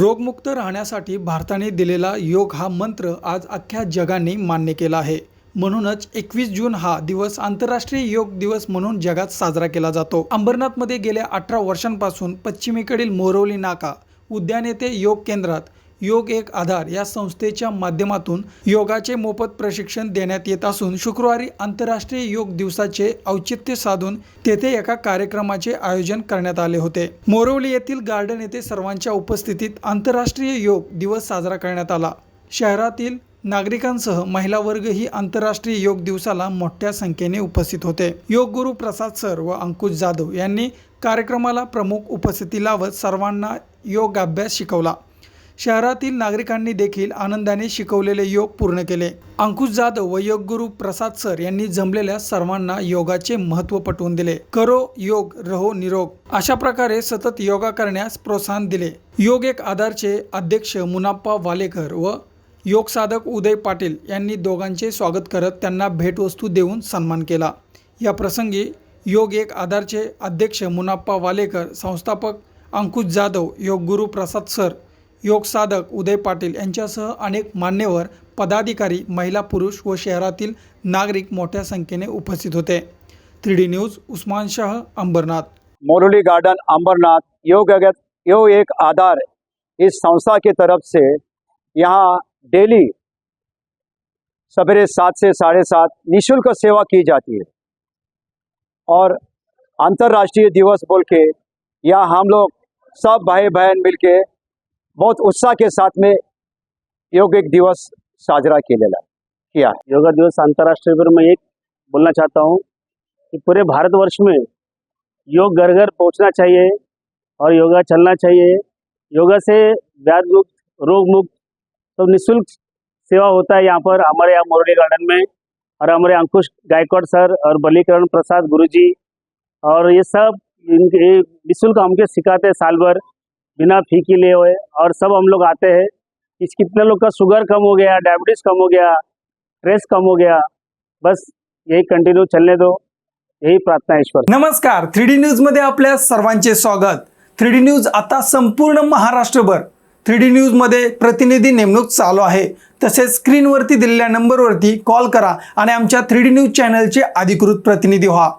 रोगमुक्त राहण्यासाठी भारताने दिलेला योग हा मंत्र आज अख्ख्या जगाने मान्य केला आहे. म्हणूनच एकवीस जून हा दिवस आंतरराष्ट्रीय योग दिवस म्हणून जगात साजरा केला जातो. अंबरनाथमध्ये गेल्या अठरा वर्षांपासून पश्चिमेकडील मोरवली नाका उद्यान येथे योग केंद्रात योग एक आधार या संस्थेच्या माध्यमातून योगाचे मोफत प्रशिक्षण देण्यात येत असून शुक्रवारी आंतरराष्ट्रीय योग दिवसाचे औचित्य साधून तेथे एका कार्यक्रमाचे आयोजन करण्यात आले होते. मोरवली येथील गार्डन येथे सर्वांच्या उपस्थितीत आंतरराष्ट्रीय योग दिवस साजरा करण्यात आला. शहरातील नागरिकांसह महिला वर्गही आंतरराष्ट्रीय योग दिवसाला मोठ्या संख्येने उपस्थित होते. योग गुरु प्रसाद सर व अंकुश जाधव यांनी कार्यक्रमाला प्रमुख उपस्थिती लावत सर्वांना योगाभ्यास शिकवला. शहरातील नागरिकांनी देखील आनंदाने शिकवलेले योग पूर्ण केले. अंकुश जाधव व योगगुरु प्रसाद सर यांनी जमलेल्या सर्वांना योगाचे महत्त्व पटवून दिले. करो योग रहो निरोग. अशा प्रकारे सतत योगा करण्यास प्रोत्साहन दिले. योग एक आधारचे अध्यक्ष मुनाप्पा वालेकर व योग साधक उदय पाटील यांनी दोघांचे स्वागत करत त्यांना भेटवस्तू देऊन सन्मान केला. या प्रसंगी योग एक आधारचे अध्यक्ष मुनाप्पा वालेकर संस्थापक अंकुश जाधव योग गुरु प्रसाद सर योग साधक उदय पाटील यांच्यासह अनेक मान्यवर पदाधिकारी महिला पुरुष व शहरातील नागरिक मोठ्या संख्येने उपस्थित होते. Three D news Usman Shah Ambarnath. Morli garden Ambarnath योग योग एक आधार इस संस्था की तरफ से यहाँ डेली सवेरे सात से साढ़े सात निःशुल्क सेवा की जाती है। और अंतर्राष्ट्रीय दिवस बोल के यहाँ हम लोग सब भाई बहन मिलके बहुत उत्साह के साथ में योग एक दिवस साजरा केलेला किया योगा दिवस अंतर्राष्ट्रीय पर मैं एक बोलना चाहता हूँ कि पूरे भारतवर्ष में योग घर घर पहुँचना चाहिए और योगा चलना चाहिए। योगा से व्याध मुक्त रोग मुक्त तो निःशुल्क सेवा होता है यहाँ पर। हमारे यहाँ मोरली गार्डन में और हमारे अंकुश गायकवाड़ सर और बलिकरण प्रसाद गुरुजी और ये सब इनके निःशुल्क हमके सिखाते हैं साल भर। बिना फी के लिए हुए और सब हम लोग आते हैं। इस कितने लोग का शुगर कम हो गया डायबिटीज़ कम हो गया स्ट्रेस कम हो गया बस यही कंटिन्यू चलने दो। यही प्रार्थना ईश्वर नमस्कार थ्री डी न्यूजमध्ये आपल्या सर्वांचे स्वागत। थ्री डी न्यूज आता संपूर्ण महाराष्ट्रभर। थ्री डी न्यूजमध्ये प्रतिनिधी नेमणूक चालू आहे। तसेच स्क्रीनवरती दिलेल्या नंबरवरती कॉल करा आणि आमच्या थ्री डी न्यूज चॅनलचे अधिकृत प्रतिनिधी व्हा.